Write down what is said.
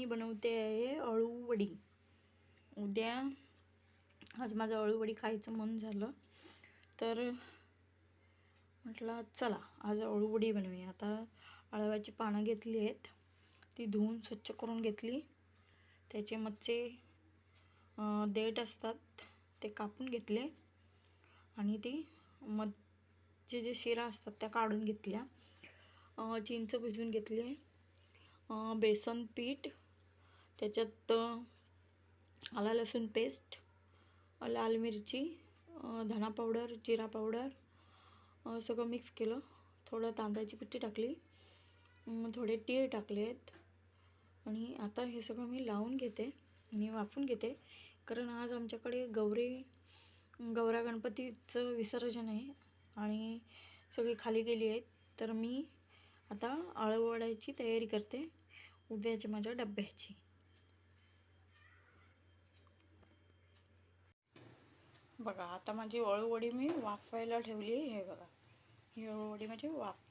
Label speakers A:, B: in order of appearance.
A: मी बनवते आहे अळूवडी. उद्या आज माझं अळूवडी खायचं मन झालं तर म्हटलं चला आज अळूवडी बनवूया. आता अळव्याची पानं घेतली आहेत ती धुवून स्वच्छ करून घेतली. त्याचे मच्छे देठ असतात ते कापून घेतले आणि ती मच्छे जे शिरा असतात त्या काढून घेतल्या. चिंच भिजवून घेतले. बेसन पीठ त्याच्यात आला लसूण पेस्ट लाल मिरची धणा धना पावडर जिरा पावडर सगळं मिक्स केलं. थोडं तांदळाची पिठी टाकली. थोडे थोडे टाकले आहेत आणि आता हे सगळं मी लावून घेते. आणि वाफून घेते. कारण आज आमच्याकडे गौरी गौरा गणपतीचं विसर्जन आहे. आणि सगळी खाली गेली आहेत. तर मी आता आळूवड्याची तयारी करते. उद्याच्या माझ्या डब्याची. बघा आता माझी अळूवडी मी वाफवायला ठेवली आहे हे बघा. ही अळूवडी माझी वाफ